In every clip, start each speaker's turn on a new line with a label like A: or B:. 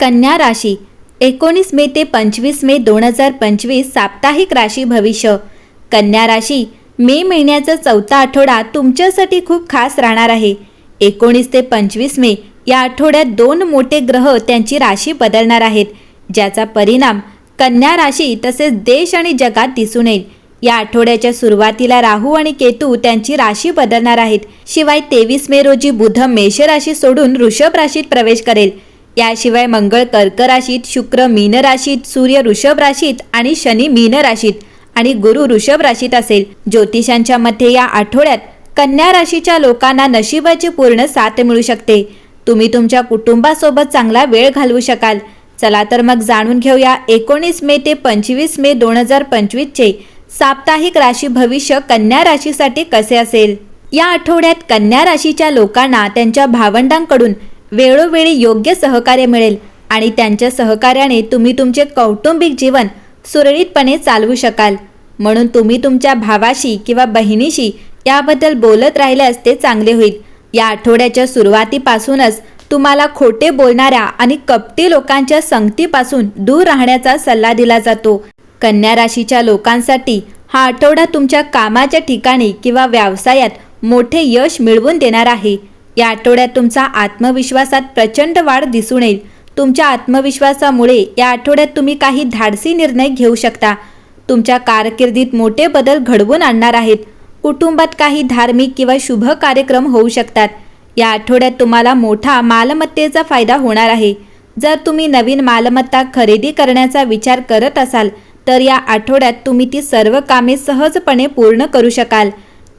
A: कन्या राशी एकोणीस मे ते पंचवीस मे दोन हजार पंचवीस साप्ताहिक राशी भविष्य. कन्या राशी मे महिन्याचा चौथा आठवडा तुमच्यासाठी खूप खास राहणार आहे. एकोणीस ते पंचवीस मे या आठवड्यात दोन मोठे ग्रह त्यांची राशी बदलणार आहेत ज्याचा परिणाम कन्या राशी तसेच देश आणि जगात दिसून येईल. या आठवड्याच्या सुरुवातीला राहू आणि केतू त्यांची राशी बदलणार आहेत. शिवाय तेवीस मे रोजी बुध मेष राशी सोडून वृषभ राशीत प्रवेश करेल. याशिवाय मंगळ कर्क राशीत शुक्र मीन राशीत सूर्य ऋषभ राशीत आणि शनी मीन राशीत आणि गुरु ऋषभ राशीत असेल. ज्योतिषांच्या मते या आठवड्यात कन्या राशीच्या लोकांना नशिबाची पूर्ण साथ मिळू शकते. तुम्ही तुमच्या कुटुंबासोबत चांगला वेळ घालवू शकाल. चला तर मग जाणून घेऊया एकोणीस मे ते पंचवीस मे दोन हजार पंचवीसचे साप्ताहिक राशी भविष्य कन्या राशीसाठी कसे असेल? या आठवड्यात कन्या राशीच्या लोकांना त्यांच्या भावंडांकडून वेळोवेळी योग्य सहकार्य मिळेल आणि त्यांच्या सहकार्याने तुम्ही तुमचे कौटुंबिक जीवन सुरळीतपणे चालवू शकाल. म्हणून तुम्ही तुमच्या भावाशी किंवा बहिणीशी याबद्दल बोलत राहिल्यास ते चांगले होईल. या आठवड्याच्या सुरुवातीपासूनच तुम्हाला खोटे बोलणाऱ्या आणि कपटी लोकांच्या संगतीपासून दूर राहण्याचा सल्ला दिला जातो. कन्या राशीच्या लोकांसाठी हा आठवडा तुमच्या कामाच्या ठिकाणी किंवा व्यवसायात मोठे यश मिळवून देणार आहे. या आठवड्यात तुमचा आत्मविश्वासात प्रचंड वाढ दिसून येईल. तुमच्या आत्मविश्वासामुळे या आठवड्यात तुम्ही काही धाडसी निर्णय घेऊ शकता. तुमच्या कारकिर्दीत मोठे बदल घडवून आणणार आहेत. कुटुंबात काही धार्मिक किंवा शुभ कार्यक्रम होऊ शकतात. या आठवड्यात तुम्हाला मोठा मालमत्तेचा फायदा होणार आहे. जर तुम्ही नवीन मालमत्ता खरेदी करण्याचा विचार करत असाल तर या आठवड्यात तुम्ही ती सर्व कामे सहजपणे पूर्ण करू शकाल.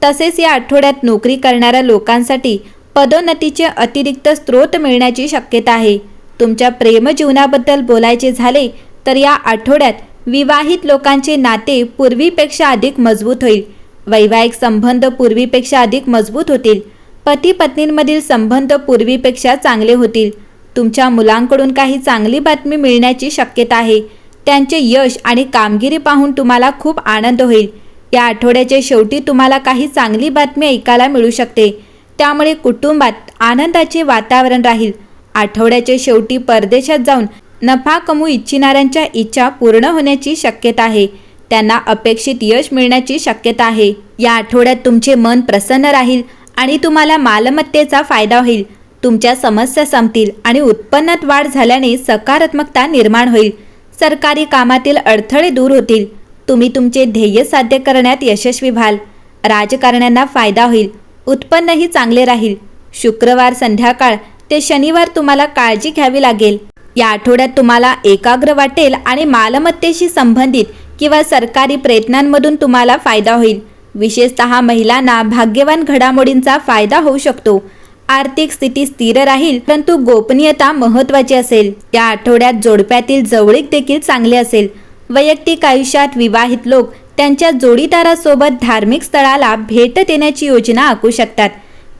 A: तसेच या आठवड्यात नोकरी करणाऱ्या लोकांसाठी पदोन्नतीचे अतिरिक्त स्रोत मिळण्याची शक्यता आहे. तुमच्या प्रेमजीवनाबद्दल बोलायचे झाले तर या आठवड्यात विवाहित लोकांचे नाते पूर्वीपेक्षा अधिक मजबूत होईल. वैवाहिक संबंध पूर्वीपेक्षा अधिक मजबूत होतील. पती पत्नींमधील संबंध पूर्वीपेक्षा चांगले होतील. तुमच्या मुलांकडून काही चांगली बातमी मिळण्याची शक्यता आहे. त्यांचे यश आणि कामगिरी पाहून तुम्हाला खूप आनंद होईल. या आठवड्याच्या शेवटी तुम्हाला काही चांगली बातमी ऐकायला मिळू शकते. त्यामुळे कुटुंबात आनंदाचे वातावरण राहील. आठवड्याच्या शेवटी परदेशात जाऊन नफा कमवू इच्छिणाऱ्यांच्या इच्छा पूर्ण होण्याची शक्यता आहे. त्यांना अपेक्षित यश मिळण्याची शक्यता आहे. या आठवड्यात तुमचे मन प्रसन्न राहील आणि तुम्हाला मालमत्तेचा फायदा होईल. तुमच्या समस्या संपतील आणि उत्पन्नात वाढ झाल्याने सकारात्मकता निर्माण होईल. सरकारी कामातील अडथळे दूर होतील. तुम्ही तुमचे ध्येय साध्य करण्यात यशस्वी व्हाल. राजकारण्यांना फायदा होईल. उत्पन्नही चांगले राहील. शुक्रवार संध्याकाळ ते शनिवार तुम्हाला काळजी घ्यावी लागेल. या आठवड्यात तुम्हाला एकाग्र वाटेल आणि मालमत्तेशी संबंधित किंवा सरकारी प्रयत्नांमधून तुम्हाला फायदा होईल. विशेषतः महिलांना भाग्यवान घडामोडींचा फायदा होऊ शकतो. आर्थिक स्थिती स्थिर राहील परंतु गोपनीयता महत्वाची असेल. या आठवड्यात जोडप्यातील जवळीक देखील चांगले असेल. वैयक्तिक आयुष्यात विवाहित लोक त्यांच्या जोडीदारासोबत धार्मिक स्थळाला भेट देण्याची योजना आखू शकतात.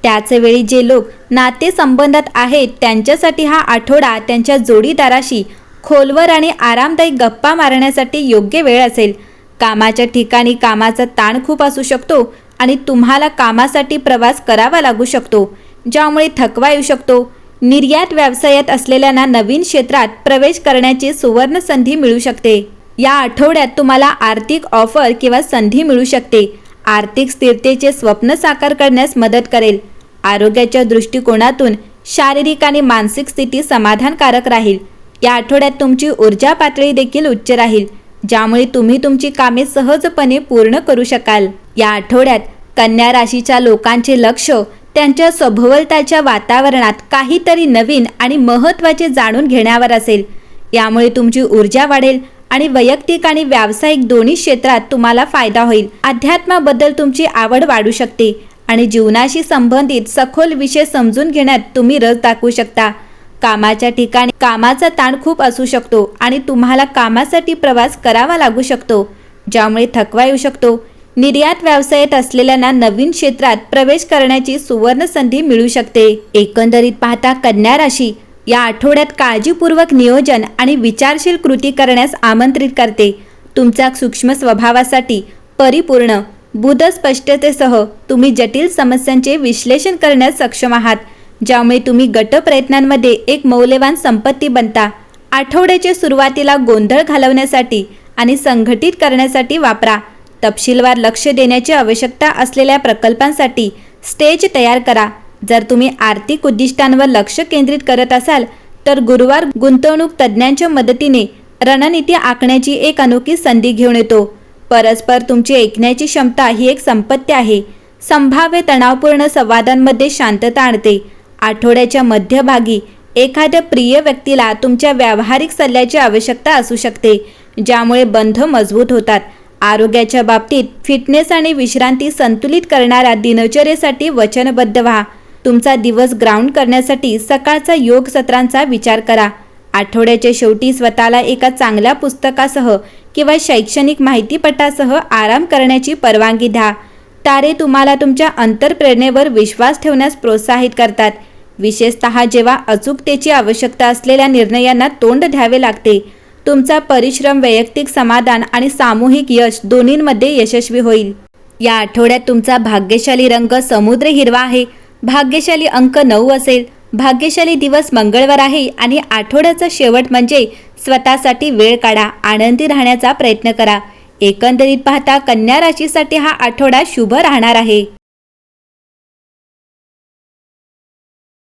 A: त्याचवेळी जे लोक नातेसंबंधात आहेत त्यांच्यासाठी हा आठवडा त्यांच्या जोडीदाराशी खोलवर आणि आरामदायी गप्पा मारण्यासाठी योग्य वेळ असेल. कामाच्या ठिकाणी कामाचा ताण खूप असू शकतो आणि तुम्हाला कामासाठी प्रवास करावा लागू शकतो ज्यामुळे थकवा येऊ शकतो. निर्यात व्यवसायात असलेल्यांना नवीन क्षेत्रात प्रवेश करण्याची सुवर्ण संधी मिळू शकते. या आठवड्यात तुम्हाला आर्थिक ऑफर किंवा संधी मिळू शकते. आर्थिक स्थिरतेचे स्वप्न साकार करण्यास मदत करेल. आरोग्याच्या दृष्टिकोनातून शारीरिक आणि मानसिक स्थिती समाधानकारक राहील. या आठवड्यात तुमची ऊर्जा पातळी देखील उच्च राहील ज्यामुळे तुम्ही तुमची कामे सहजपणे पूर्ण करू शकाल. या आठवड्यात कन्या राशीच्या लोकांचे लक्ष त्यांच्या सभोवलताच्या वातावरणात काहीतरी नवीन आणि महत्त्वाचे जाणून घेण्यावर असेल. यामुळे तुमची ऊर्जा वाढेल आणि वैयक्तिक आणि व्यावसायिक दोन्ही क्षेत्रात तुम्हाला फायदा होईल. अध्यात्माबद्दल तुमची आवड वाढू शकते आणि जीवनाशी संबंधित सखोल विषय समजून घेण्यात तुम्ही रस दाखवू शकता. कामाच्या ठिकाणी कामाचा ताण खूप असू शकतो आणि तुम्हाला कामासाठी प्रवास करावा लागू शकतो ज्यामुळे थकवा येऊ शकतो. निर्यात व्यवसायात असलेल्यांना नवीन क्षेत्रात प्रवेश करण्याची सुवर्ण संधी मिळू शकते. एकंदरीत पाहता कन्या राशी या आठवड्यात काळजीपूर्वक नियोजन आणि विचारशील कृती करण्यास आमंत्रित करते. तुमच्या सूक्ष्म स्वभावासाठी परिपूर्ण बुध स्पष्टतेसह तुम्ही जटिल समस्यांचे विश्लेषण करण्यास सक्षम आहात ज्यामुळे तुम्ही गट प्रयत्नांमध्ये एक मौल्यवान संपत्ती बनता. आठवड्याच्या सुरुवातीला गोंधळ घालवण्यासाठी आणि संघटित करण्यासाठी वापरा. तपशीलवार लक्ष देण्याची आवश्यकता असलेल्या प्रकल्पांसाठी स्टेज तयार करा. जर तुम्ही आर्थिक उद्दिष्टांवर लक्ष केंद्रित करत असाल तर गुरुवार गुंतवणूक तज्ज्ञांच्या मदतीने रणनीती आखण्याची एक अनोखी संधी घेऊन येतो. परस्पर तुमची ऐकण्याची क्षमता ही एक संपत्ती आहे. संभाव्य तणावपूर्ण संवादांमध्ये शांतता आणते. आठवड्याच्या मध्यभागी एखाद्या प्रिय व्यक्तीला तुमच्या व्यावहारिक सल्ल्याची आवश्यकता असू शकते ज्यामुळे बंध मजबूत होतात. आरोग्याच्या बाबतीत फिटनेस आणि विश्रांती संतुलित करणाऱ्या दिनचर्येसाठी वचनबद्ध व्हा. तुमचा दिवस ग्राउंड करण्यासाठी सकाळचा योग सत्रांचा विचार करा. आठवड्याच्या शेवटी स्वतःला एका चांगल्या पुस्तकासह किंवा शैक्षणिक माहितीपटासह आराम करण्याची परवानगी द्या. तारे तुम्हाला तुमच्या अंतरप्रेरणेवर विश्वास ठेवण्यास प्रोत्साहित करतात. विशेषतः जेव्हा अचूकतेची आवश्यकता असलेल्या निर्णयांना तोंड द्यावे लागते तुमचा परिश्रम वैयक्तिक समाधान आणि सामूहिक यश दोन्हींमध्ये यशस्वी होईल. या आठवड्यात तुमचा भाग्यशाली रंग समुद्र हिरवा आहे. भाग्यशाली अंक नऊ असेल. भाग्यशाली दिवस मंगळवार आहे आणि आठवड्याचा शेवट म्हणजे स्वतःसाठी वेळ काढा आनंदी राहण्याचा प्रयत्न करा. एकंदरीत पाहता कन्या राशीसाठी हा आठवडा शुभ राहणार आहे.